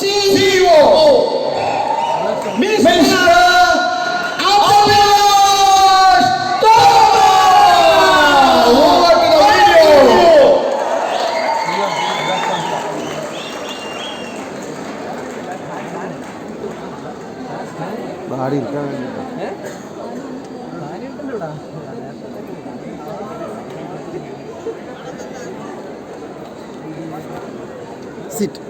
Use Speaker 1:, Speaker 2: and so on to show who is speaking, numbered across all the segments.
Speaker 1: CEO, Mr. Abhilash Thomas. Over to the video.
Speaker 2: ഭാര്യ ഇരിക്കാൻ വേണ്ടിയിട്ട് സിറ്റ്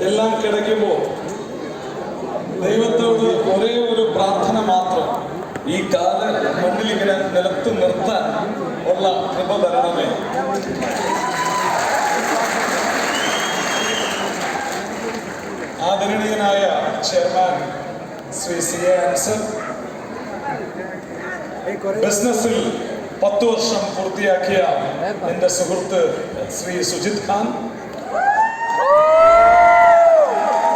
Speaker 3: എല്ലാം കിടക്കുമ്പോൾ ദൈവത്തോട് ഒരേ ഒരു പ്രാർത്ഥന മാത്രം. ഈ കാൽ മുന്നിൽ ഇങ്ങനെ നിലത്ത് നിർത്താൻ ഉള്ള കൃപ തരണമേ. ആദരണീയനായ chairman Shri C A Ansar ബിസിനസ്സിൽ പത്ത് വർഷം പൂർത്തിയാക്കിയ എന്റെ സുഹൃത്ത് ശ്രീ സുജിത് ഖാൻ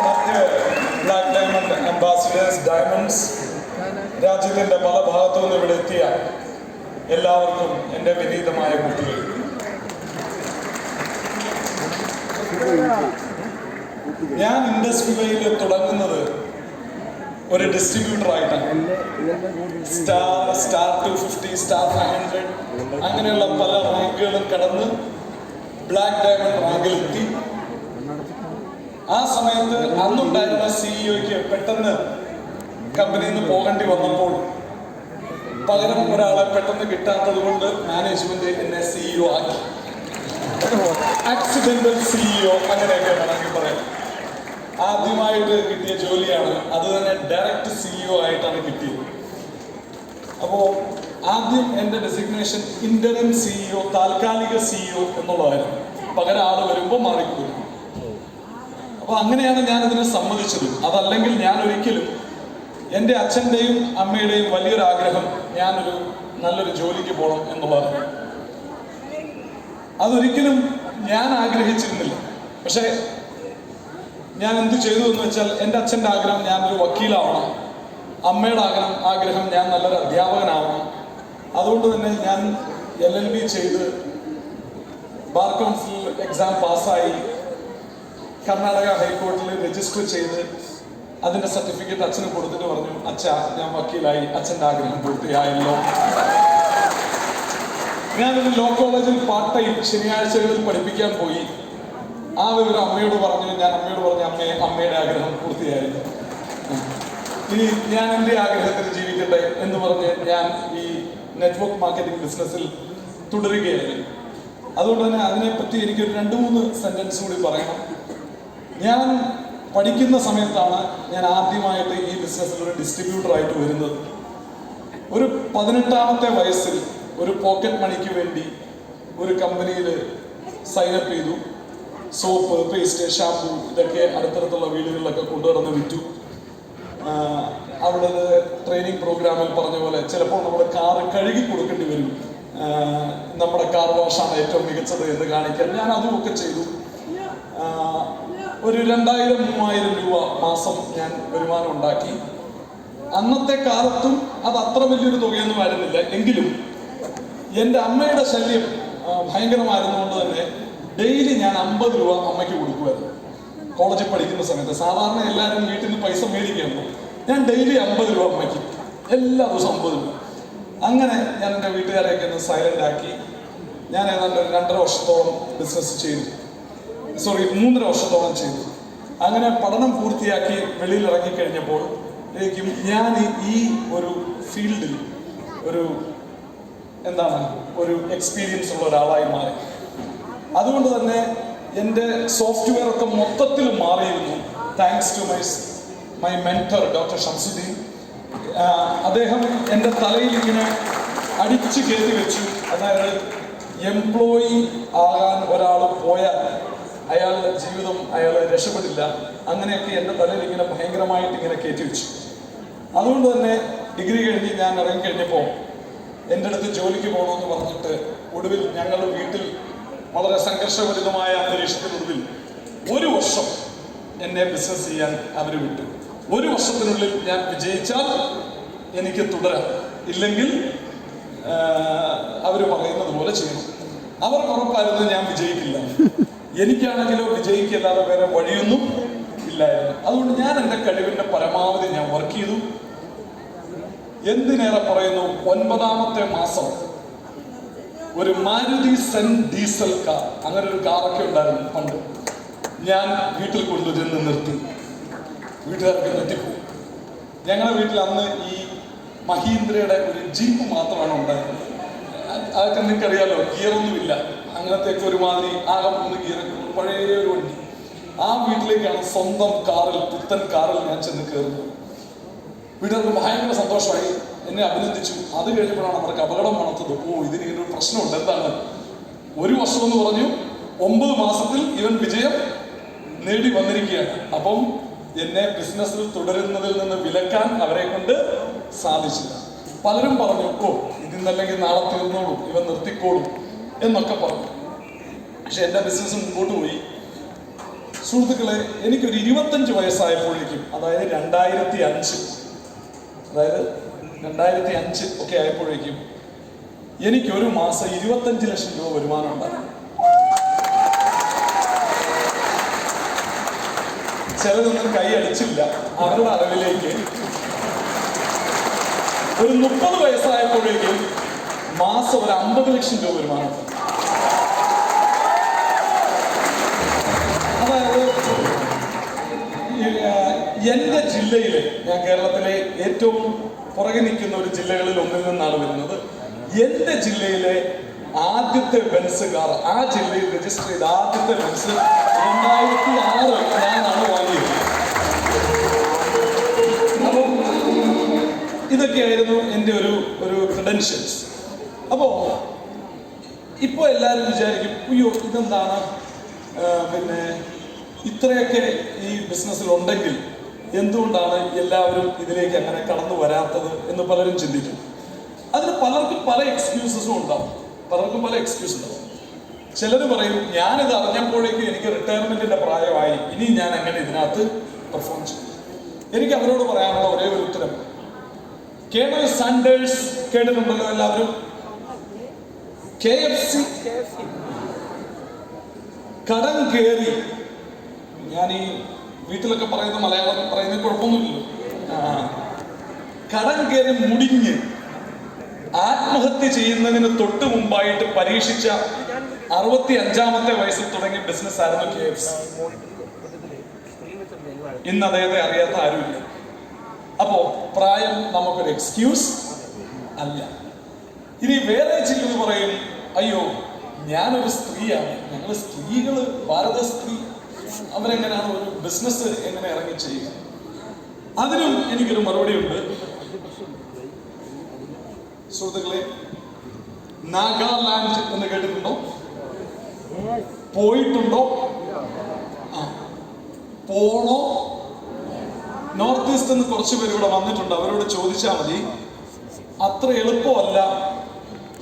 Speaker 3: മറ്റ് ബ്ലാക്ക് ഡയമണ്ട് ഡയമണ്ട്സ് രാജ്യത്തിന്റെ പല ഭാഗത്തു നിന്ന് ഇവിടെ എത്തിയ എല്ലാവർക്കും എന്റെ വിനീതമായ കുട്ടികൾ. ഞാൻ ഇൻഡസ്ട്രിയിൽ തുടങ്ങുന്നത് ഒരു ഡിസ്ട്രിബ്യൂട്ടർ ആയിട്ടാണ്. Star star two fifty star five hundred അങ്ങനെയുള്ള പല റാങ്കുകളും കടന്ന് ബ്ലാക്ക് ഡയമണ്ട് റാങ്കിൽ എത്തി ആ സമയത്ത് അന്നുണ്ടായിരുന്ന സിഇഒക്ക് പെട്ടെന്ന് കമ്പനിയിൽ നിന്ന് പോകേണ്ടി വന്നപ്പോൾ പകരം ഒരാളെ പെട്ടെന്ന് കിട്ടാത്തത് കൊണ്ട് മാനേജ്മെന്റ് എന്നെ സിഇഒ ആക്കി. ആക്സിഡന്റൽ സിഇഒ അങ്ങനെയൊക്കെ വേണമെങ്കിൽ പറയാം. ആദ്യമായിട്ട് കിട്ടിയ ജോലിയാണ്. അത് തന്നെ ഡയറക്റ്റ് സിഇഒ ആയിട്ടാണ് കിട്ടിയത്. അപ്പോൾ ആദ്യം എന്റെ ഡെസിഗ്നേഷൻ ഇന്ററിം സിഇഒ താൽക്കാലിക സിഇഒ എന്നുള്ളതായിരുന്നു. പകരം ആൾ വരുമ്പോൾ മാറിക്കൊടുക്കും അപ്പോൾ അങ്ങനെയാണ് ഞാൻ ഇതിനെ സമ്മതിച്ചത്. അതല്ലെങ്കിൽ ഞാൻ ഒരിക്കലും എന്റെ അച്ഛന്റെയും അമ്മയുടെയും വലിയൊരു ആഗ്രഹം ഞാനൊരു നല്ലൊരു ജോലിക്ക് പോകണം എന്നുള്ളതാണ്. അതൊരിക്കലും ഞാൻ ആഗ്രഹിച്ചിരുന്നില്ല. പക്ഷേ ഞാൻ എന്ത് ചെയ്തു എന്ന് വെച്ചാൽ എന്റെ അച്ഛന്റെ ആഗ്രഹം ഞാനൊരു വക്കീലാവണം. അമ്മയുടെ ആഗ്രഹം ആഗ്രഹം ഞാൻ നല്ലൊരു അധ്യാപകനാവണം. അതുകൊണ്ട് തന്നെ ഞാൻ എൽ എൽ ബി ചെയ്ത് ബാർ കൗൺസിൽ എക്സാം പാസ്സായി കർണാടക ഹൈക്കോടതിയിൽ രജിസ്റ്റർ ചെയ്ത് അതിന്റെ സർട്ടിഫിക്കറ്റ് അച്ഛന് കൊടുത്തിട്ട് പറഞ്ഞു അച്ഛ ഞാൻ വക്കീലായി. അച്ഛന്റെ ആഗ്രഹം പൂർത്തിയായല്ലോ. ഒരു ലോ കോളേജിൽ പാർട്ട് ടൈം ശനിയാഴ്ചകളിൽ പഠിപ്പിക്കാൻ പോയി. ആ വിവരം അമ്മയോട് പറഞ്ഞു ഞാൻ അമ്മയോട് പറഞ്ഞു അമ്മയെ അമ്മയുടെ ആഗ്രഹം പൂർത്തിയായി ഇനി ഞാൻ എന്റെ ആഗ്രഹത്തിൽ ജീവിക്കട്ടെ എന്ന് പറഞ്ഞ് ഞാൻ ഈ നെറ്റ്വർക്ക് മാർക്കറ്റിംഗ് ബിസിനസ്സിൽ തുടരുകയായിരുന്നു. അതുകൊണ്ട് തന്നെ അതിനെപ്പറ്റി എനിക്ക് രണ്ട് മൂന്ന് സെന്റൻസ് കൂടി പറയണം. ഞാൻ പഠിക്കുന്ന സമയത്താണ് ഞാൻ ആദ്യമായിട്ട് ഈ ബിസിനസ്സിൽ ഒരു ഡിസ്ട്രിബ്യൂട്ടറായിട്ട് വരുന്നത്. ഒരു പതിനെട്ടാമത്തെ വയസ്സിൽ ഒരു പോക്കറ്റ് മണിക്ക് വേണ്ടി ഒരു കമ്പനിയിൽ സൈനപ്പ് ചെയ്തു. സോപ്പ് പേസ്റ്റ് ഷാമ്പു ഇതൊക്കെ അടുത്തടുത്തുള്ള വീടുകളിലൊക്കെ കൊണ്ടുവന്ന് വിറ്റു. അവിടെ ട്രെയിനിങ് പ്രോഗ്രാമിൽ പറഞ്ഞ പോലെ ചിലപ്പോൾ നമ്മുടെ കാറ് കഴുകി കൊടുക്കേണ്ടി വരും. നമ്മുടെ കാർ വാഷാണ് ഏറ്റവും മികച്ചത് എന്ന് കാണിക്കാൻ. ഞാൻ അതുമൊക്കെ ചെയ്തു. ഒരു രണ്ടായിരം മൂവായിരം രൂപ മാസം ഞാൻ വരുമാനം ഉണ്ടാക്കി. അന്നത്തെ കാലത്തും അത് അത്ര വലിയൊരു തുകയൊന്നും ആയിരുന്നില്ല. എങ്കിലും എന്റെ അമ്മയുടെ ശല്യം ഭയങ്കരമായിരുന്നുകൊണ്ട് തന്നെ ഡെയിലി ഞാൻ അമ്പത് രൂപ അമ്മയ്ക്ക് കൊടുക്കുമായിരുന്നു. കോളേജിൽ പഠിക്കുന്ന സമയത്ത് സാധാരണ എല്ലാവരും വീട്ടിൽ നിന്ന് പൈസ മേടിക്കുകയാണ് ഞാൻ ഡെയിലി അമ്പത് രൂപ അമ്മയ്ക്ക്. എല്ലാ ദിവസവും അമ്പത് രൂപ. അങ്ങനെ ഞാൻ എന്റെ വീട്ടുകാരെയൊക്കെ ഒന്ന് സൈലന്റ് ആക്കി. ഞാൻ ഏതാണ്ട് രണ്ടര വർഷത്തോളം ബിസിനസ് ചെയ്തു. സോറി മൂന്നര വർഷത്തോളം ചെയ്തു. അങ്ങനെ പഠനം പൂർത്തിയാക്കി വെളിയിൽ ഇറങ്ങിക്കഴിഞ്ഞപ്പോൾ ഞാൻ ഈ ഒരു ഫീൽഡിൽ ഒരു എന്താണ് ഒരു എക്സ്പീരിയൻസ് ഉള്ള ഒരാളായി മാറി. അതുകൊണ്ട് തന്നെ എന്റെ സോഫ്റ്റ്വെയർ ഒക്കെ മൊത്തത്തിൽ മാറിയിരുന്നു. Thanks to my my mentor doctor Shamsuddin അദ്ദേഹം എന്റെ തലയിൽ ഇങ്ങനെ അടിച്ചു കയറ്റി വെച്ചു. അതായത് എംപ്ലോയി ആകാൻ ഒരാൾ പോയാൽ അയാളുടെ ജീവിതം അയാൾ രക്ഷപ്പെടില്ല അങ്ങനെയൊക്കെ എന്റെ തലയിൽ ഇങ്ങനെ ഭയങ്കരമായിട്ട് ഇങ്ങനെ കയറ്റി വെച്ചു. അതുകൊണ്ട് തന്നെ ഡിഗ്രി കഴിഞ്ഞ് ഞാൻ ഇറങ്ങി കഴിഞ്ഞപ്പോൾ എന്റെ അടുത്ത് ജോലിക്ക് പോകണമെന്ന് പറഞ്ഞിട്ട് ഒടുവിൽ ഞങ്ങളുടെ വീട്ടിൽ വളരെ സംഘർഷഭരിതമായ അന്തരീക്ഷത്തിനൊടുവിൽ ഒരു വർഷം എന്നെ ബിസിനസ് ചെയ്യാൻ അവർ വിട്ടു. ഒരു വർഷത്തിനുള്ളിൽ ഞാൻ വിജയിച്ചാൽ എനിക്ക് തുടരാം. ഇല്ലെങ്കിൽ അവർ പറയുന്നത് പോലെ ചെയ്യണം. അവർ ഉറപ്പായിരുന്നു ഞാൻ വിജയിക്കില്ല. എനിക്കാണെങ്കിലോ വിജയിക്കല്ലാതെ വേറെ വഴിയൊന്നും ഇല്ലായിരുന്നു അതുകൊണ്ട് ഞാൻ എന്റെ കഴിവിന്റെ പരമാവധി ഞാൻ വർക്ക് ചെയ്തു. എന്തിനേറെ പറയുന്നു? ഒൻപതാമത്തെ മാസം ഒരു മാരുതി സെൻ ഡീസൽ കാർ. അങ്ങനെ ഒരു കാറൊക്കെ ഉണ്ടായിരുന്നു പണ്ട്. ഞാൻ വീട്ടിൽ കൊണ്ടുവരുന്ന് നിർത്തി. വീട്ടുകാർക്ക് നിർത്തിപ്പോയി. ഞങ്ങളുടെ വീട്ടിൽ അന്ന് ഈ മഹീന്ദ്രയുടെ ഒരു ജീപ്പ് മാത്രമാണ് ഉണ്ടായിരുന്നത്. അത് അതൊക്കെ നിങ്ങൾക്കറിയാലോ ഗിയറൊന്നുമില്ല അങ്ങനത്തെയൊക്കെ ഒരുമാതിരി ആകെ മൂന്ന് ഗിയറൊക്കെ പഴയ ഒരു വണ്ടി. ആ വീട്ടിലേക്കാണ് സ്വന്തം കാറിൽ പുത്തൻ കാറിൽ ഞാൻ ചെന്ന് കയറുന്നത്. വീട്ടുകാർക്ക് ഭയങ്കര സന്തോഷമായി. എന്നെ അഭിനന്ദിച്ചു. അത് കഴിഞ്ഞപ്പോഴാണ് അവർക്ക് അപകടം മണത്തത് ഓ ഇതിന് ഇങ്ങനെ ഒരു പ്രശ്നമുണ്ട്. എന്താണ്? ഒരു വർഷം എന്ന് പറഞ്ഞു. ഒമ്പത് മാസത്തിൽ ഇവൻ വിജയം നേടി വന്നിരിക്കുകയാണ്. അപ്പം എന്നെ ബിസിനസ്സിൽ തുടരുന്നതിൽ നിന്ന് വിലക്കാൻ അവരെ കൊണ്ട് സാധിച്ചില്ല. പലരും പറഞ്ഞു ഓ ഇതിന്നല്ലെങ്കിൽ നാളെ തീർന്നോളും. ഇവൻ നിർത്തിക്കോളും. എന്നൊക്കെ പറഞ്ഞു. പക്ഷെ എന്റെ ബിസിനസ് മുമ്പോട്ട് പോയി. സുഹൃത്തുക്കളെ എനിക്കൊരു ഇരുപത്തഞ്ച് വയസ്സായപ്പോഴേക്കും അതായത് രണ്ടായിരത്തി അഞ്ച് അതായത് രണ്ടായിരത്തി അഞ്ച് ഒക്കെ ആയപ്പോഴേക്കും എനിക്ക് ഒരു മാസം ഇരുപത്തഞ്ച് ലക്ഷം രൂപ വരുമാനം ഉണ്ടായിരുന്നു ചിലതൊന്നും കൈ അടിച്ചില്ല അവരുടെ അളവിലേക്ക്. ഒരു മുപ്പത് വയസ്സായപ്പോഴേക്കും മാസം ഒരു അമ്പത് ലക്ഷം രൂപ വരുമാനം. എന്റെ ജില്ലയിലെ ഞാൻ കേരളത്തിലെ ഏറ്റവും പുറകെ നിൽക്കുന്ന ഒരു ജില്ലകളിൽ ഒന്നിൽ നിന്നാണ് വരുന്നത്. എന്റെ ജില്ലയിലെ ആദ്യത്തെ ബെൻസ് കാർ ആ ജില്ലയിൽ രജിസ്റ്റർ ചെയ്ത ആദ്യത്തെ ബെൻസ് രണ്ടായിരത്തി ആറ് ഞാനാണ് വാങ്ങിയത്. അപ്പം ഇതൊക്കെയായിരുന്നു എന്റെ ഒരു ഒരു ക്രെഡൻഷ്യൽസ് അപ്പോൾ ഇപ്പോൾ എല്ലാവരും വിചാരിക്കും അയ്യോ ഇതെന്താണ്? പിന്നെ ഇത്രയൊക്കെ ഈ ബിസിനസ്സിൽ ഉണ്ടെങ്കിൽ എന്തുകൊണ്ടാണ് എല്ലാവരും ഇതിലേക്ക് അങ്ങനെ കടന്നു വരാത്തത്? എന്ന് പലരും ചിന്തിക്കും. അതിന് പലർക്കും പല എക്സ്ക്യൂസസും ഉണ്ടാവും. പലർക്കും പല എക്സ്ക്യൂസ് ഉണ്ടാവും. ചിലർ പറയും ഞാനിത് അറിഞ്ഞപ്പോഴേക്കും എനിക്ക് റിട്ടയർമെന്റിന്റെ പ്രായമായി. ഇനി ഞാൻ എങ്ങനെ ഇതിനകത്ത് പെർഫോം ചെയ്യും? എനിക്ക് അവരോട് പറയാനുള്ള ഒരേ ഒരു ഉത്തരം. കേണൽ സാൻഡേഴ്സ് കേട്ടിട്ടുണ്ടല്ലോ എല്ലാവരും? കെ എഫ് സി കടം കയറി ഞാൻ ഈ വീട്ടിലൊക്കെ പറയുന്ന മലയാളം പറയുന്ന കുഴപ്പമൊന്നുമില്ലല്ലോ. കടം കയറി മുടിഞ്ഞ് ആത്മഹത്യ ചെയ്യുന്നതിന് തൊട്ട് മുമ്പായിട്ട് പരീക്ഷിച്ച അറുപത്തി അഞ്ചാമത്തെ വയസ്സിൽ തുടങ്ങിയ ബിസിനസ് ആയിരുന്നു കെ എഫ് സി ഇന്ന് അദ്ദേഹത്തെ അറിയാത്ത ആരുമില്ല. അപ്പോ പ്രായം നമുക്കൊരു എക്സ്ക്യൂസ് അല്ല. ഇനി വേറെ ചിലർ പറയും അയ്യോ ഞാനൊരു സ്ത്രീയാണ്. ഞങ്ങൾ സ്ത്രീകൾ ഭാരത സ്ത്രീ. അവരെങ്ങനെയാണ് ഒരു ബിസിനസ് എങ്ങനെ ഇറങ്ങി ചെയ്യുക? അതിനും എനിക്കൊരു മറുപടി ഉണ്ട് സുഹൃത്തുക്കളെ നാഗാലാൻഡ് എന്ന് കേട്ടിട്ടുണ്ടോ? പോയിട്ടുണ്ടോ? പോണോ? നോർത്ത് ഈസ്റ്റ് എന്ന് കുറച്ച് പേര് ഇവിടെ വന്നിട്ടുണ്ട്. അവരോട് ചോദിച്ചാൽ മതി. അത്ര എളുപ്പമല്ല.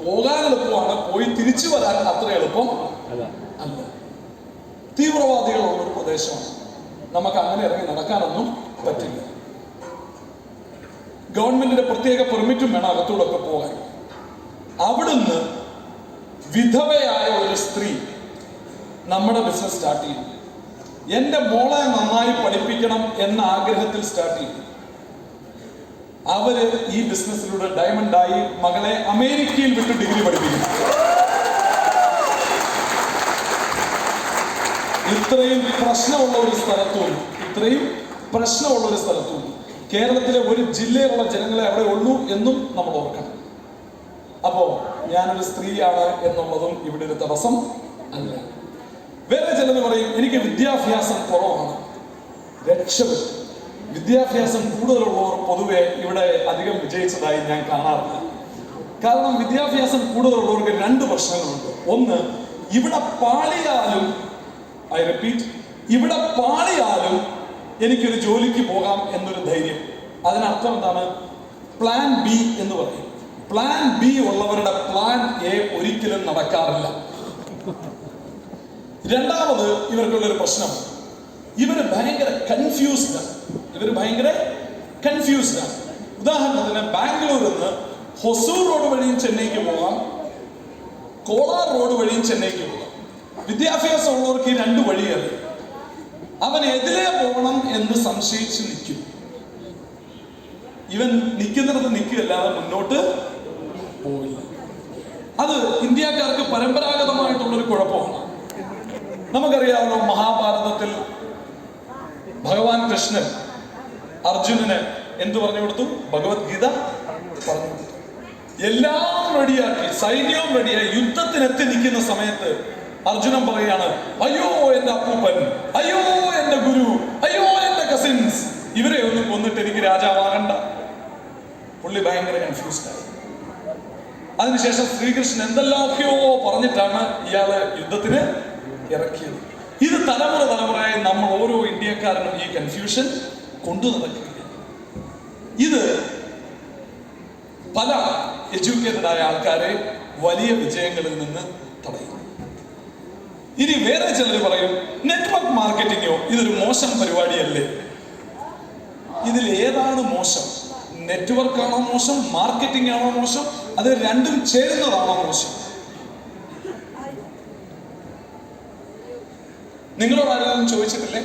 Speaker 3: പോകാൻ എളുപ്പമാണ് പോയി തിരിച്ചു വരാൻ അത്ര എളുപ്പം അല്ല. തീവ്രവാദികളുള്ള ഒരു പ്രദേശമാണ്. നമുക്ക് അങ്ങനെ ഇറങ്ങി നടക്കാനൊന്നും പറ്റില്ല. ഗവൺമെന്റിന്റെ പ്രത്യേക പെർമിറ്റും വേണം അകത്തൂടൊക്കെ പോകാൻ. അവിടുന്ന് വിധവയായ ഒരു സ്ത്രീ നമ്മുടെ ബിസിനസ് സ്റ്റാർട്ട് ചെയ്തു എന്റെ മോളെ നന്നായി പഠിപ്പിക്കണം എന്ന ആഗ്രഹത്തിൽ സ്റ്റാർട്ട് ചെയ്തു അവർ ഈ ബിസിനസ്സിലൂടെ ഡയമണ്ടായി മകളെ അമേരിക്കയിൽ വിട്ട് ഡിഗ്രി പഠിപ്പിക്കും. ഇത്രയും പ്രശ്നമുള്ള ഒരു സ്ഥലത്തും ഇത്രയും പ്രശ്നമുള്ള ഒരു സ്ഥലത്തും കേരളത്തിലെ ഒരു ജില്ലയിലുള്ള ജനങ്ങളെ അവിടെ ഉള്ളൂ എന്നും നമ്മൾ ഓർക്കണം. അപ്പോ ഞാനൊരു സ്ത്രീയാണ് എന്നുള്ളതും ഇവിടെ ഒരു തടസ്സം അല്ല. വേറെ ചിലത് പറയും എനിക്ക് വിദ്യാഭ്യാസം കുറവാണ്. രക്ഷപ്പെട്ടു. വിദ്യാഭ്യാസം കൂടുതലുള്ളവർ പൊതുവെ ഇവിടെ അധികം വിജയിച്ചതായി ഞാൻ കാണാറില്ല. കാരണം വിദ്യാഭ്യാസം കൂടുതലുള്ളവർക്ക് രണ്ട് പ്രശ്നങ്ങളുണ്ട്. ഒന്ന് ഇവിടെ പാളിയാലും ഐ റിപ്പീറ്റ് ഇവിടെ പാളിയാലും എനിക്കൊരു ജോലിക്ക് പോകാം എന്നൊരു ധൈര്യം. അതിനർത്ഥം എന്താണ്? പ്ലാൻ ബി എന്ന് പറയും. പ്ലാൻ ബി ഉള്ളവരുടെ പ്ലാൻ എ ഒരിക്കലും നടക്കാറില്ല. രണ്ടാമത് ഇവർക്കുള്ളൊരു പ്രശ്നം. ഇവർ ഭയങ്കര കൺഫ്യൂസ്ഡ് ഇവർ ഭയങ്കര കൺഫ്യൂസ്ഡ് ആണ്. ഉദാഹരണത്തിന് ബാംഗ്ലൂരിൽ നിന്ന് ഹൊസൂർ റോഡ് വഴിയും ചെന്നൈക്ക് പോകാം. കോളാർ റോഡ് വഴിയും ചെന്നൈക്ക് പോകാം. വിദ്യാഭ്യാസം ഉള്ളവർക്ക് ഈ രണ്ട് വഴിയല്ല? അവൻ എതിരെ പോകണം എന്ന് സംശയിച്ച് നിൽക്കും. ഇവൻ നിൽക്കുന്നിടത്ത് നിൽക്കുകയല്ലാതെ മുന്നോട്ട് പോവില്ല. അത് ഇന്ത്യക്കാർക്ക് പരമ്പരാഗതമായിട്ടുള്ളൊരു കുഴപ്പമാണ്. നമുക്കറിയാവുന്ന മഹാഭാരതത്തിൽ ഭഗവാൻ കൃഷ്ണൻ അർജുനന് എന്തു പറഞ്ഞു കൊടുത്തു? ഭഗവത്ഗീത പറഞ്ഞു കൊടുത്തു. എല്ലാം റെഡിയാക്കി സൈന്യവും റെഡിയായി യുദ്ധത്തിനെത്തി നിൽക്കുന്ന സമയത്ത് അർജുനൻ പറയാണ് അയ്യോ എന്റെ അപ്പൂപ്പൻ അയ്യോ എന്റെ ഗുരു അയ്യോ എന്റെ കസിൻസ് ഇവരെ ഒന്നും കൊന്നിട്ട് എനിക്ക് രാജാവാകണ്ട. പുള്ളി ഭയങ്കര കൺഫ്യൂസ്ഡ് ആയി. അതിനുശേഷം ശ്രീകൃഷ്ണൻ എന്തെല്ലാമൊക്കെയോ പറഞ്ഞിട്ടാണ് ഇയാൾ യുദ്ധത്തിന് ഇറക്കിയത്. ഇത് തലമുറ തലമുറയായി നമ്മൾ ഓരോ ഇന്ത്യക്കാരനും ഈ കൺഫ്യൂഷൻ കൊണ്ടു നടക്കുകയാണ്. ഇത് പല എഡ്യൂക്കേറ്റഡ് ആയ ആൾക്കാരെ വലിയ വിജയങ്ങളിൽ നിന്ന് തടയും ഇനി വേറെ ചിലർ പറയും നെറ്റ്വർക്ക് മാർക്കറ്റിങ്ങോ ഇതൊരു മോശം പരിപാടിയല്ലേ? ഇതിൽ ഏതാണ് മോശം? നെറ്റ്വർക്ക് ആണോ മോശം? മാർക്കറ്റിംഗ് ആണോ മോശം? അത് രണ്ടും ചേരുന്നതാണോ മോശം? നിങ്ങളോട് ആരെങ്കിലും ചോദിച്ചിട്ടില്ലേ?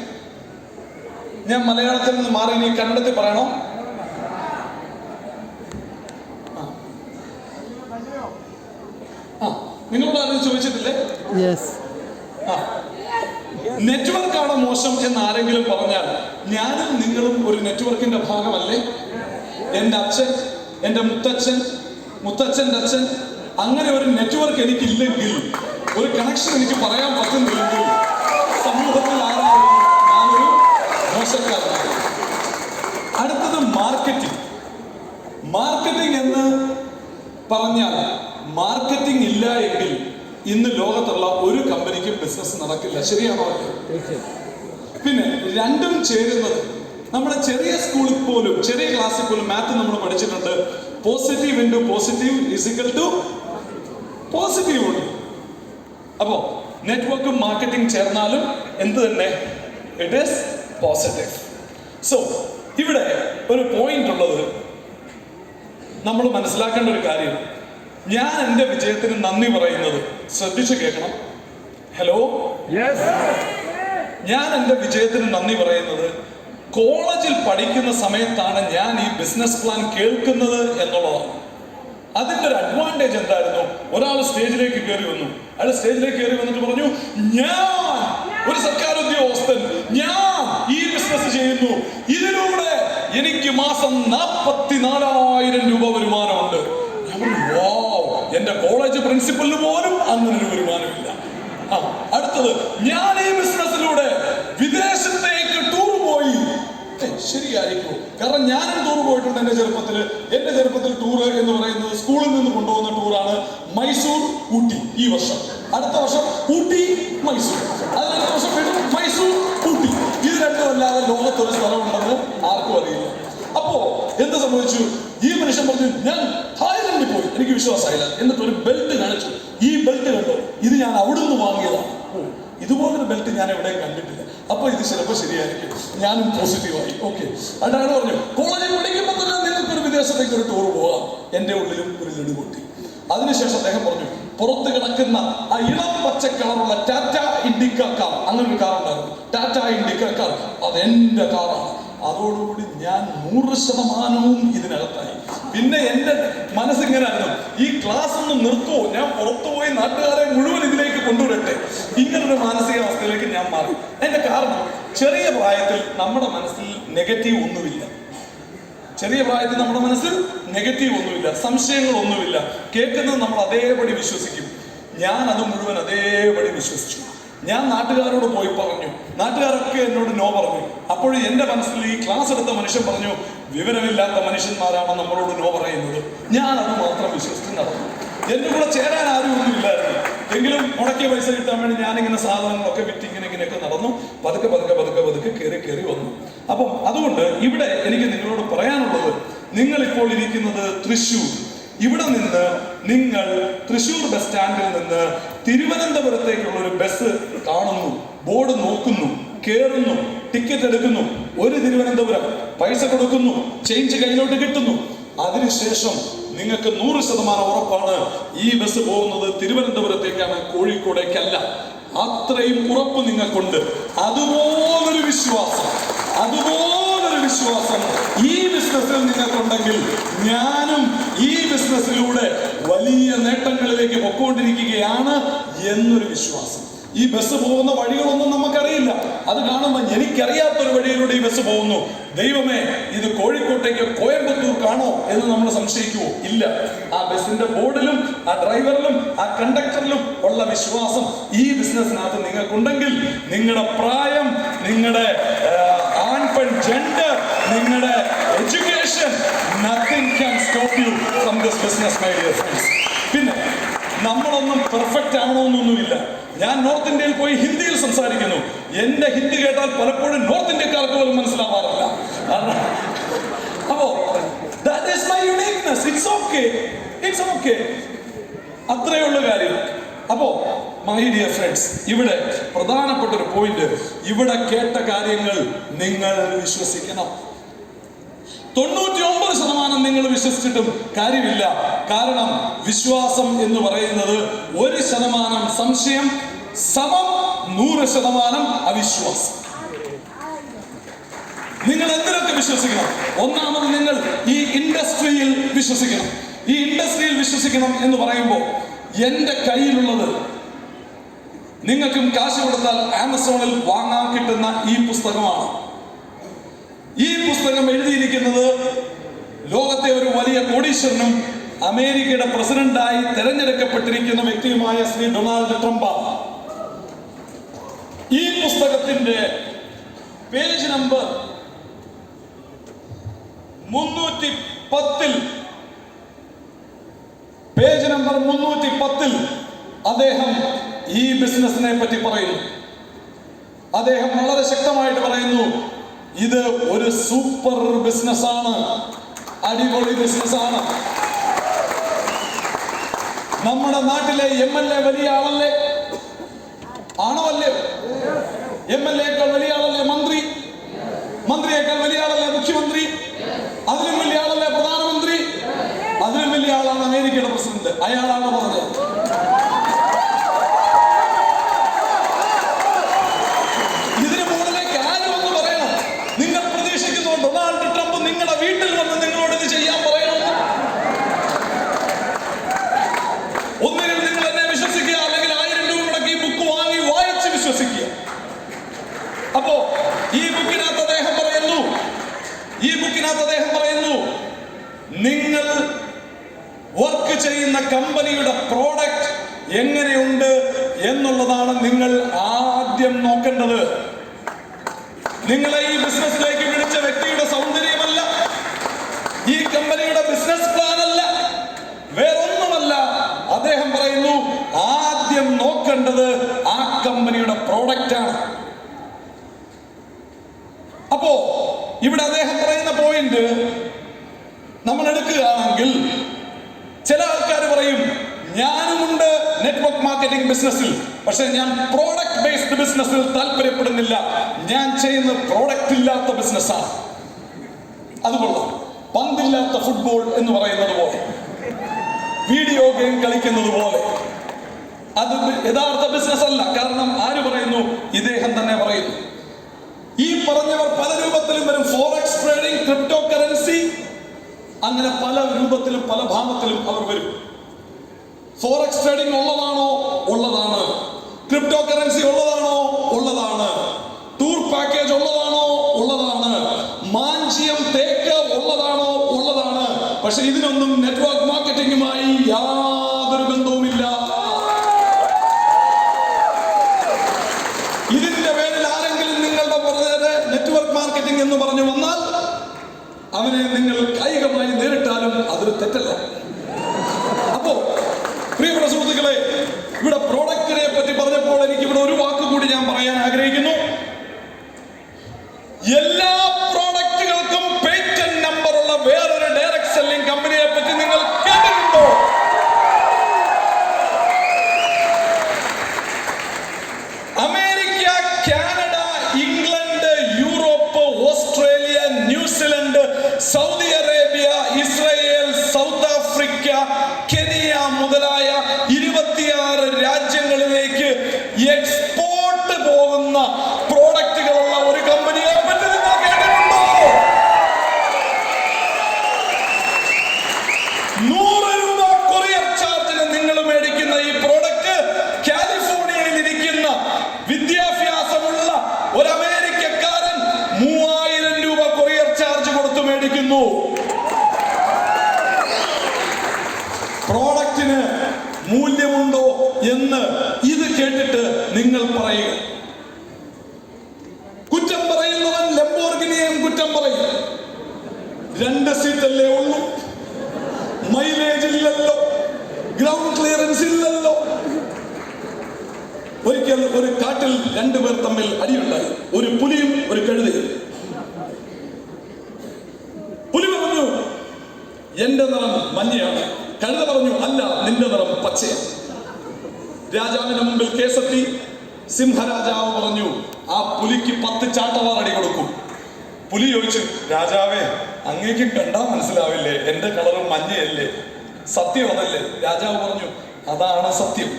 Speaker 3: ഞാൻ മലയാളത്തിൽ നിന്ന് മാറി ഇനി കന്നഡത്തിൽ പറയണോ? നിങ്ങളോട് ആരെങ്കിലും ചോദിച്ചിട്ടില്ലേ?
Speaker 2: യെസ്
Speaker 3: ആ. നെറ്റ്വർക്ക് ആണോ മോശം എന്ന് ആരെങ്കിലും പറഞ്ഞാൽ ഞാനും നിങ്ങളും ഒരു നെറ്റ്വർക്കിന്റെ ഭാഗമല്ലേ? എന്റെ അച്ഛൻ എന്റെ മുത്തച്ഛൻ മുത്തച്ഛന്റെ അച്ഛൻ അങ്ങനെ ഒരു നെറ്റ്വർക്ക് എനിക്കില്ലെങ്കിൽ ഒരു കണക്ഷൻ എനിക്ക് പറയാൻ പറ്റുന്നില്ലെങ്കിൽ സമൂഹത്തിൽ ആരാണ് ഞാനൊരു മോശക്കാരനാണ് അടുത്തത് മാർക്കറ്റിംഗ് മാർക്കറ്റിംഗ് എന്ന് പറഞ്ഞാൽ മാർക്കറ്റിംഗ് ഇല്ല എങ്കിൽ ഇന്ന് ലോകത്തുള്ള ഒരു കമ്പനിക്കും ബിസിനസ് നടക്കില്ല. ശരിയാണോ അല്ലേ? പിന്നെ രണ്ടും ചേരുന്നത് നമ്മുടെ ചെറിയ സ്കൂളിൽ പോലും ചെറിയ ക്ലാസ്സിൽ പോലും മാത്ത് നമ്മൾ പഠിച്ചിട്ടുണ്ട്. Positive into positive is equal to positive ഉണ്ട് അപ്പോ നെറ്റ്വർക്കും മാർക്കറ്റിംഗ് ചേർന്നാലും എന്ത് തന്നെ? ഇറ്റ് ഈസ് പോസിറ്റീവ് സോ ഇവിടെ ഒരു പോയിന്റ് ഉള്ളത്. നമ്മൾ മനസ്സിലാക്കേണ്ട ഒരു കാര്യം. ഞാൻ എന്റെ വിജയത്തിന് നന്ദി പറയുന്നത് ശ്രദ്ധിച്ചു കേൾക്കണം. ഹലോ ഞാൻ എന്റെ വിജയത്തിന് നന്ദി പറയുന്നത് കോളേജിൽ പഠിക്കുന്ന സമയത്താണ് ഞാൻ ഈ ബിസിനസ് പ്ലാൻ കേൾക്കുന്നത് എന്നുള്ളതാണ്. അതിന്റെ ഒരു അഡ്വാന്റേജ് എന്തായിരുന്നു? ഒരാൾ സ്റ്റേജിലേക്ക് കയറി വന്നു. അയാൾ സ്റ്റേജിലേക്ക് കയറി വന്നിട്ട് പറഞ്ഞു ഞാൻ ഒരു സർക്കാർ ഉദ്യോഗസ്ഥൻ ഞാൻ ഈ ബിസിനസ് ചെയ്യുന്നു. ഇതിലൂടെ എനിക്ക് മാസം നാൽപ്പത്തിനാലായിരം രൂപ വരുമാനമുണ്ട്. എന്റെ കോളേജ് പ്രിൻസിപ്പലിന് പോലും അങ്ങനെ ഒരു വരുമാനമില്ല. ആ അടുത്തത് ഞാൻ ഈ ബിസിനസ്സിലൂടെ വിദേശത്തേക്ക് ടൂർ പോയി. ശരിയായിരിക്കും. കാരണം ഞാനും ടൂർ പോയിട്ടുണ്ട് എന്റെ ചെറുപ്പത്തിൽ. എന്റെ ചെറുപ്പത്തിൽ ടൂർ എന്ന് പറയുന്നത് സ്കൂളിൽ നിന്ന് കൊണ്ടുപോകുന്ന ടൂറാണ് മൈസൂർ ഊട്ടി ഈ വർഷം. അടുത്ത വർഷം ഊട്ടി മൈസൂർ. അതിനടുത്ത വർഷം വീണ്ടും മൈസൂർ ഊട്ടി. ഇത് രണ്ടും അല്ലാതെ ലോകത്തൊരു സ്ഥലമുണ്ടെന്ന് ആർക്കും അറിയില്ല. അപ്പോ എന്ത് സംഭവിച്ചു? ഈ മനുഷ്യൻ പറഞ്ഞു ഞാൻ തായ്ലൻഡിൽ പോയി. എനിക്ക് വിശ്വാസമായില്ല. എന്നിട്ട് ഒരു ബെൽറ്റ് കാണിച്ചു. ഈ ബെൽറ്റ് കണ്ടോ? ഇത് ഞാൻ അവിടുന്ന് വാങ്ങിയതാണ്. ഇതുപോലൊരു ബെൽറ്റ് ഞാൻ എവിടെയും കണ്ടിട്ടില്ല. അപ്പൊ ഇത് ചിലപ്പോൾ ശരിയായിരിക്കും. ഞാനും പോസിറ്റീവായി ഓക്കെ അതാണ് പറഞ്ഞു കോളേജിൽ പഠിക്കുമ്പോൾ തന്നെ നിങ്ങൾക്ക് ഒരു വിദേശത്തേക്ക് ഒരു ടൂർ പോകാം എന്റെ ഉള്ളിലും ഒരു ലഡു അതിനുശേഷം അദ്ദേഹം പറഞ്ഞു പുറത്ത് കിടക്കുന്ന ആ ഇളം പച്ച കളറുള്ള ടാറ്റ ഇൻഡിക്ക കാർ അങ്ങനെ ഒരു കാർ ഉണ്ടായിരുന്നു. ടാറ്റ ഇൻഡിക്ക കാർ അതെന്റെ കാറാണ് അതോടുകൂടി ഞാൻ നൂറ് ശതമാനവും ഇതിനകത്തായി. പിന്നെ എന്റെ മനസ്സിങ്ങനായിരുന്നു ഈ ക്ലാസ് ഒന്ന് നിർത്തുമോ ഞാൻ പുറത്തുപോയി നാട്ടുകാരെ മുഴുവൻ ഇതിലേക്ക് കൊണ്ടുവരട്ടെ. ഇങ്ങനൊരു മാനസികാവസ്ഥയിലേക്ക് ഞാൻ മാറി. എന്റെ കാരണം ചെറിയ പ്രായത്തിൽ നമ്മുടെ മനസ്സിൽ നെഗറ്റീവ് ഒന്നുമില്ല. ചെറിയ പ്രായത്തിൽ നമ്മുടെ മനസ്സിൽ നെഗറ്റീവ് ഒന്നുമില്ല സംശയങ്ങളൊന്നുമില്ല. കേൾക്കുന്നത് നമ്മൾ അതേപടി വിശ്വസിക്കും. ഞാൻ അത് മുഴുവൻ അതേപടി വിശ്വസിച്ചു. ഞാൻ നാട്ടുകാരോട് പോയി പറഞ്ഞു. നാട്ടുകാരൊക്കെ എന്നോട് നോ പറഞ്ഞു. അപ്പോഴും എന്റെ മനസ്സിൽ ഈ ക്ലാസ് എടുത്ത മനുഷ്യൻ പറഞ്ഞു വിവരമില്ലാത്ത മനുഷ്യന്മാരാണ് നമ്മളോട് നോ പറയുന്നത്. ഞാൻ അത് മാത്രം വിശ്വസിച്ചു നടന്നു. എന്റെ കൂടെ ചേരാൻ ആരും ഒന്നും ഇല്ലായിരുന്നു. എങ്കിലും മുടക്കിയ പൈസ കിട്ടാൻ വേണ്ടി ഞാനിങ്ങനെ സാധനങ്ങളൊക്കെ വിറ്റ് ഇങ്ങനെ ഇങ്ങനെയൊക്കെ നടന്നു. പതുക്കെ പതുക്കെ പതുക്കെ പതുക്കെ കയറി കയറി വന്നു. അപ്പം അതുകൊണ്ട് ഇവിടെ എനിക്ക് നിങ്ങളോട് പറയാനുള്ളത് നിങ്ങൾ ഇപ്പോൾ ഇരിക്കുന്നത് തൃശ്ശൂർ. ഇവിടെ നിന്ന് നിങ്ങൾ തൃശ്ശൂർ ബസ് സ്റ്റാൻഡിൽ നിന്ന് തിരുവനന്തപുരത്തേക്കുള്ള ഒരു ബസ് കാണുന്നു ബോർഡ് നോക്കുന്നു കേറുന്നു ടിക്കറ്റ് എടുക്കുന്നു ഒരു തിരുവനന്തപുരം പൈസ കൊടുക്കുന്നു ചേഞ്ച് കയ്യിലോട്ട് കിട്ടുന്നു. അതിനുശേഷം നിങ്ങൾക്ക് നൂറ് ശതമാനം ഉറപ്പാണ് ഈ ബസ് പോകുന്നത് തിരുവനന്തപുരത്തേക്കാണ് കോഴിക്കോടേക്കല്ല. അത്രയും ഉറപ്പ് നിങ്ങൾക്കുണ്ട്. അതുപോലൊരു വിശ്വാസം അതുപോലൊരു വിശ്വാസം ഈ ബിസിനസ്സിൽ നിങ്ങൾക്കുണ്ടെങ്കിൽ ഞാനും ഈ ബിസിനസ്സിലൂടെ വലിയ നേട്ടങ്ങളിലേക്ക് പൊക്കോണ്ടിരിക്കുകയാണ് എന്നൊരു വിശ്വാസം. ഈ ബസ് പോകുന്ന വഴികളൊന്നും നമുക്കറിയില്ല. അത് കാണുമ്പോൾ എനിക്കറിയാത്തൊരു വഴിയിലൂടെ ഈ ബസ് പോകുന്നു. ദൈവമേ ഇത് കോഴിക്കോട്ടേക്ക് കോയമ്പത്തൂർക്കാണോ എന്ന് നമ്മൾ സംശയിക്കുമോ ഇല്ല. ആ ബസ്സിന്റെ ബോർഡിലും ആ ഡ്രൈവറിലും ആ കണ്ടക്ടറിലും ഉള്ള വിശ്വാസം ഈ ബിസിനസ്സിനകത്ത് നിങ്ങൾക്കുണ്ടെങ്കിൽ നിങ്ങളുടെ പ്രായം നിങ്ങളുടെ ആൺപെൺ ജെൻഡർ നിങ്ങളുടെ education nothing can stop you from this business my dear friends പിന്നെ നമ്മളൊന്നും പെർഫെക്റ്റ് ആവണമെന്നൊന്നുമില്ല. ഞാൻ നോർത്ത് ഇന്ത്യയിൽ പോയി ഹിന്ദിയിൽ സംസാരിക്കുന്നു. എന്റെ ഹിന്ദി കേട്ടാൽ പലപ്പോഴും നോർത്ത് ഇന്ത്യക്കാർക്ക് പോലും മനസ്സിലാവാറില്ല. അപ്പോ that is my it's it's okay അത്രയേ ഉള്ളൂ കാര്യം. അപ്പോ മൈ ഡിയർ ഫ്രണ്ട്സ് ഇവിടെ പ്രധാനപ്പെട്ട ഒരു പോയിന്റ് ഇവിടെ കേട്ട കാര്യങ്ങൾ നിങ്ങൾ വിശ്വസിക്കണം. തൊണ്ണൂറ്റി ഒമ്പത് ശതമാനം നിങ്ങൾ വിശ്വസിച്ചിട്ടും കാര്യമില്ല. കാരണം വിശ്വാസം എന്ന് പറയുന്നത് ഒരു ശതമാനം സംശയം സമം നൂറ് ശതമാനം അവിശ്വാസം. നിങ്ങൾ എന്തിനൊക്കെ വിശ്വസിക്കണം? ഒന്നാമത് നിങ്ങൾ ഈ ഇൻഡസ്ട്രിയിൽ വിശ്വസിക്കണം. ഈ ഇൻഡസ്ട്രിയിൽ വിശ്വസിക്കണം എന്ന് പറയുമ്പോൾ എന്റെ കയ്യിലുള്ളത് നിങ്ങൾക്കും കാശ് കൊടുത്താൽ ആമസോണിൽ വാങ്ങാൻ കിട്ടുന്ന ഈ പുസ്തകമാണ്. ഈ പുസ്തകം എഴുതിയിരിക്കുന്നത് ലോകത്തെ ഒരു വലിയ കോടീശ്വരനും അമേരിക്കയുടെ പ്രസിഡന്റായി തെരഞ്ഞെടുക്കപ്പെട്ടിരിക്കുന്ന വ്യക്തിയുമായ ശ്രീ ഡൊണാൾഡ് ട്രംപ്. ഈ പുസ്തകത്തിന്റെ പേജ് നമ്പർ മുന്നൂറ്റി പത്തിൽ പേജ് നമ്പർ മുന്നൂറ്റി പത്തിൽ അദ്ദേഹം ഈ ബിസിനസിനെ പറ്റി പറയുന്നു. അദ്ദേഹം വളരെ ശക്തമായിട്ട് പറയുന്നു ഇത് ഒരു സൂപ്പർ ബിസിനസ് ആണ് അടിപൊളി ബിസിനസ്സാണ് നമ്മുടെ നാട്ടിലെ എം എൽ എ വലിയ ആളല്ലേ? ആണോ അല്ലേ? എം എൽ എക്കാൾ വലിയ ആളല്ലേ മന്ത്രി? മന്ത്രിയേക്കാൾ വലിയ ആളല്ലേ മുഖ്യമന്ത്രി അതിലും വലിയ ആളല്ലേ പ്രധാനമന്ത്രി അതിലും വലിയ ആളാണ് അമേരിക്കയുടെ പ്രസിഡന്റ് അയാളാണ് പറഞ്ഞത് ഇതിന് മുകളിലേക്ക് ആരും ഒന്ന് പറയണം നിങ്ങൾ പ്രതീക്ഷിക്കുന്നു ഡൊണാൾഡ് ട്രംപ് നിങ്ങളുടെ വീട്ടിൽ വന്ന് നിങ്ങളോട് ഇത് ചെയ്യാൻ പറയണമെന്ന് ഒന്നുകിൽ നിങ്ങൾ എന്നെ വിശ്വസിക്കുക അല്ലെങ്കിൽ ആയിരം രൂപ മുടക്കി ഈ ബുക്ക് വാങ്ങി വായിച്ച് വിശ്വസിക്കുക അപ്പോ ഈ ബുക്കിനകത്ത് അദ്ദേഹം പറയുന്നു ഈ ബുക്കിനകത്ത് അദ്ദേഹം പറയുന്നു നിങ്ങൾ വർക്ക് ചെയ്യുന്ന കമ്പനിയുടെ പ്രോഡക്റ്റ് എങ്ങനെയുണ്ട് എന്നുള്ളതാണ് നിങ്ങൾ ആദ്യം നോക്കേണ്ടത് നിങ്ങളെ ഈ ബിസിനസ്സിലേക്ക് വിളിച്ച വ്യക്തിയുടെ സൗന്ദര്യമല്ല ഈ കമ്പനിയുടെ ബിസിനസ് പ്ലാൻ അല്ല വേറൊന്നുമല്ല അദ്ദേഹം പറയുന്നു ആദ്യം നോക്കേണ്ടത് ആ കമ്പനിയുടെ പ്രോഡക്റ്റ് ആണ്. അപ്പോ ഇവിടെ അദ്ദേഹം പറയുന്ന പോയിന്റ് നമ്മൾ എടുക്കുകയാണെങ്കിൽ ചില ആൾക്കാർ പറയും ഞാനുമുണ്ട് നെറ്റ്വർക്ക് മാർക്കറ്റിംഗ് ബിസിനസ്സിൽ പക്ഷെ ഞാൻ പ്രോഡക്റ്റ് ബേസ്ഡ് ബിസിനസ്സിൽ താല്പര്യപ്പെടുന്നില്ല. ഞാൻ ചെയ്യുന്ന പ്രോഡക്റ്റ് ഇല്ലാത്ത ബിസിനസ്സാണ് അതുകൊള്ളാം പന്തില്ലാത്ത ഫുട്ബോൾ എന്ന് പറയുന്നത് പോലെ. വീഡിയോ ഗെയിം കളിക്കുന്നത് പോലെ. അത് യഥാർത്ഥ ബിസിനസ് അല്ല. കാരണം ആര് പറയുന്നു? ഇദ്ദേഹം തന്നെ പറയുന്നു. ഈ പറഞ്ഞവർ പല രൂപത്തിലും വരും. ഫോറക്സ് ട്രേഡിംഗ് ക്രിപ്റ്റോ കറൻസി അങ്ങനെ പല രൂപത്തിലും പല ഭാവത്തിലും അവർ വരും. ഫോറക്സ് ട്രേഡിംഗ് ഉള്ളതാണോ? ഉള്ളതാണ്. ക്രിപ്റ്റോ കറൻസി ഉള്ളതാണോ? ഉള്ളതാണ്. ടൂർ പാക്കേജ് ഉള്ളതാണോ? ഉള്ളതാണ്. മാഞ്ചിയം തേക്ക് ഉള്ളതാണോ? ഉള്ളതാണ്. പക്ഷെ ഇതിനൊന്നും solely രണ്ട് സീറ്റല്ലേ ഉള്ളൂ. മൈലേജ് ഇല്ലല്ലോ. ഗ്രൗണ്ട് ക്ലിയറൻസ് ഇല്ലല്ലോ. ഒരിക്കൽ ഒരു കാട്ടിൽ രണ്ടുപേർ തമ്മിൽ അടിയുണ്ടായി. ഒരു പുലിയും ഒരു കഴുതയും. പുലി പറഞ്ഞു എന്റെ നിറം മഞ്ഞയാണ്. കഴുത പറഞ്ഞു അല്ല നിന്റെ നിറം പച്ചയാണ്. രാജാവിന്റെ മുമ്പിൽ കേസെത്തി. സിംഹരാജാവ് പറഞ്ഞു ആ പുലിക്ക് പത്ത് ചാട്ടവാറടി കൊടുക്കും. പുലി ചോദിച്ചു രാജാവേ അങ്ങേക്ക് കണ്ടാ മനസ്സിലാവില്ലേ? എന്റെ കളറും മഞ്ഞയല്ലേ? സത്യം അതല്ലേ? രാജാവ് പറഞ്ഞു അതാണ് സത്യം.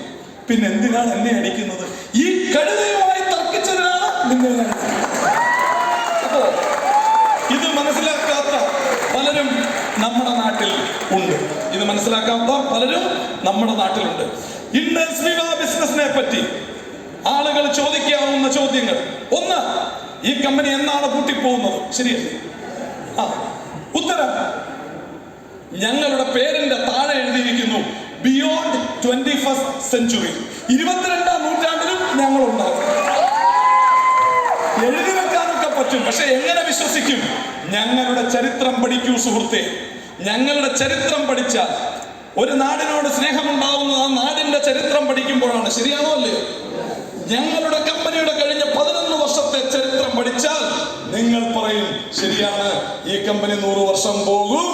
Speaker 3: പിന്നെ എന്തിനാണ് എന്നെ അടിക്കുന്നത്? ഈ കഴുതയുമായി തർക്കിച്ചതിനാണ് നിന്നെ ഞാൻ അടിച്ചത്." അപ്പോ ഇത് മനസ്സിലാക്കാത്ത പലരും നമ്മുടെ നാട്ടിൽ ഉണ്ട്. ഇത് മനസ്സിലാക്കാത്ത പലരും നമ്മുടെ നാട്ടിലുണ്ട്. ഇന്ന് ബിസിനസിനെ പറ്റി ആളുകൾ ചോദിക്കാവുന്ന ചോദ്യങ്ങൾ. ഒന്ന് ഈ കമ്പനി എന്നാണ് കൂട്ടിപ്പോകുന്നത് ശരിയല്ലേ? ഉത്തരം. ഞങ്ങളുടെ പേരിന്റെ താഴെ എഴുതിയിരിക്കുന്നു ബിയോണ്ട് ട്വന്റി ഫസ്റ്റ് സെഞ്ചുറി ഇരുപത്തിരണ്ടാം നൂറ്റാണ്ടിലും ഞങ്ങൾ ഉണ്ടാകും എഴുതി വെക്കാനൊക്കെ പറ്റും പക്ഷെ എങ്ങനെ വിശ്വസിക്കും? ഞങ്ങളുടെ ചരിത്രം പഠിക്കൂ സുഹൃത്തെ. ഞങ്ങളുടെ ചരിത്രം പഠിച്ചാൽ ഒരു നാടിനോട് സ്നേഹമുണ്ടാവുന്നത് ആ നാടിന്റെ ചരിത്രം പഠിക്കുമ്പോഴാണ്. ശരിയാണോ അല്ലേ? ഞങ്ങളുടെ കമ്പനിയുടെ കഴിഞ്ഞ വർഷത്തെ ചരിത്രം പഠിച്ചാൽ നിങ്ങൾ പറയും ശരിയാണ് ഈ കമ്പനി നൂറ് വർഷം പോകും.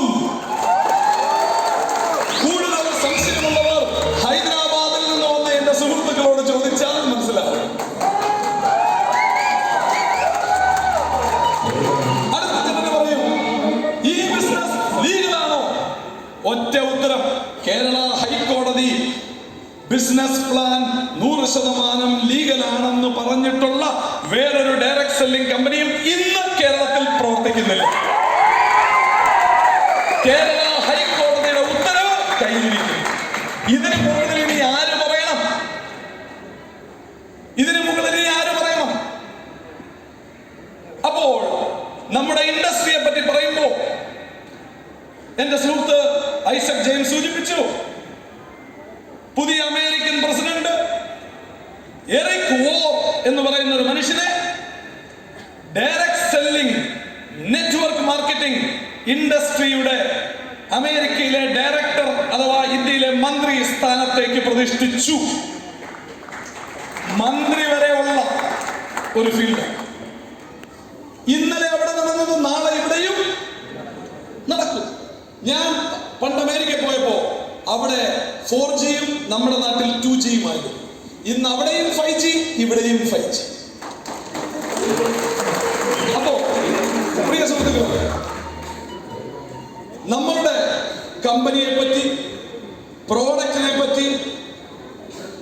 Speaker 3: എറിക് വോർ എന്ന് പറയുന്ന ഒരു മനുഷ്യനെ ഡയറക്ട് സെല്ലിംഗ് നെറ്റ്വർക്ക് മാർക്കറ്റിംഗ് ഇൻഡസ്ട്രിയുടെ അമേരിക്കയിലെ ഡയറക്ടർ അഥവാ ഇന്ത്യയിലെ മന്ത്രി സ്ഥാനത്തേക്ക് പ്രതിഷ്ഠിച്ചു. മന്ത്രി വരെ ഉള്ള ഒരു ഫീൽഡ് ഇന്നലെ അവിടെ നടന്നത് നാളെ ഇവിടെയും നടക്കും. ഞാൻ പണ്ട് അമേരിക്ക പോയപ്പോ അവിടെ ഫോർ ജിയും നമ്മുടെ നാട്ടിൽ ടു ജിയും ആയിരുന്നു ഇന്ന് അവിടെയും ഫൈവ് ജി ഇവിടെയും ഫൈവ് ജി അപ്പോ പ്രിയ സുഹൃത്തുക്കളെ നമ്മളുടെ കമ്പനിയെ പറ്റി പ്രോഡക്റ്റിനെ പറ്റി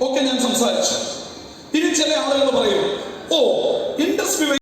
Speaker 3: ഒക്കെ ഞാൻ സംസാരിച്ചു. ഇനി ചില ആളുകൾ പറയും